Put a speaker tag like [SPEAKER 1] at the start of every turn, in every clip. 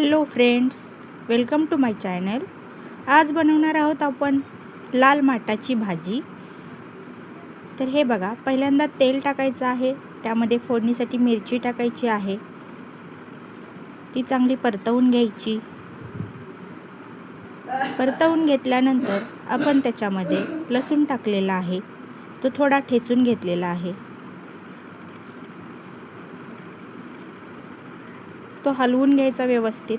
[SPEAKER 1] Hello friends welcome to my channel आज बनवणार आहोत आपण लाल माटाची भाजी. तर हे बघा पहिल्यांदा तेल टाकायचं आहे. त्यामध्ये फोडणीसाठी मिरची टाकायची आहे. ती चांगली परतवून घ्यायची. परतवून घेतल्यानंतर आपण त्याच्यामध्ये लसूण टाकलेला आहे. तो थोडा ठेचून घेतलेला आहे. तो हलवून घ्यायचा व्यवस्थित.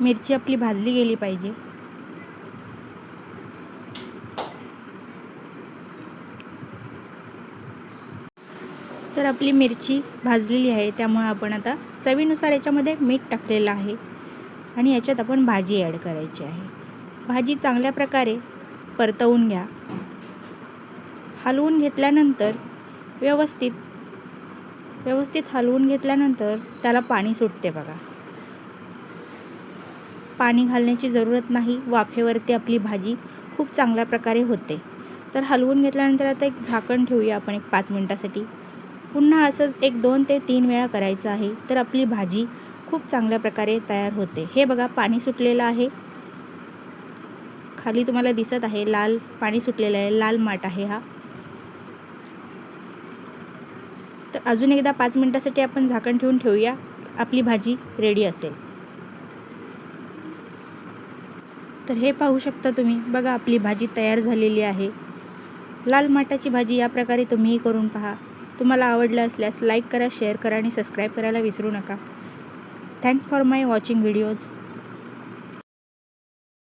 [SPEAKER 1] मिरची आपली भाजली गेली पाहिजे. तर आपली मिरची भाजलेली आहे त्यामुळे आपण आता चवीनुसार याच्यामध्ये मीठ टाकलेलं आहे. आणि याच्यात आपण भाजी ॲड करायची आहे. भाजी चांगल्या प्रकारे परतवून घ्या. हलवून घेतल्यानंतर व्यवस्थित व्यवस्थित हलवून घेतल्यानंतर त्याला पाणी सुटते बघा. पाणी घालण्याची जरूरत नाही वाफेवरती आपली भाजी खूप चांगल्या प्रकारे होते. तर हलवून घेतल्यानंतर आता एक झाकण ठेवूया आपण एक पाच मिनटासाठी. पुन्हा असंच एक दोन ते तीन वेळा करायचं आहे तर आपली भाजी खूप चांगल्या प्रकारे तयार होते. हे बघा पाणी सुटलेलं आहे. खाली तुम्हाला दिसत आहे लाल पाणी सुटलेलं आहे लाल माठ आहे हा. तर अजून एकदा पाच मिनटासाठी आपण झाकण ठेवून ठेवूया. आपली भाजी रेडी असेल. तर हे पाहू शकता तुम्ही बघा आपली भाजी तयार झालेली आहे. लाल माटाची भाजी या प्रकारे तुम्हीही करून पहा. तुम्हाला आवडलं असल्यास लाईक करा शेअर करा आणि सबस्क्राईब करायला विसरू नका. Thanks for my watching videos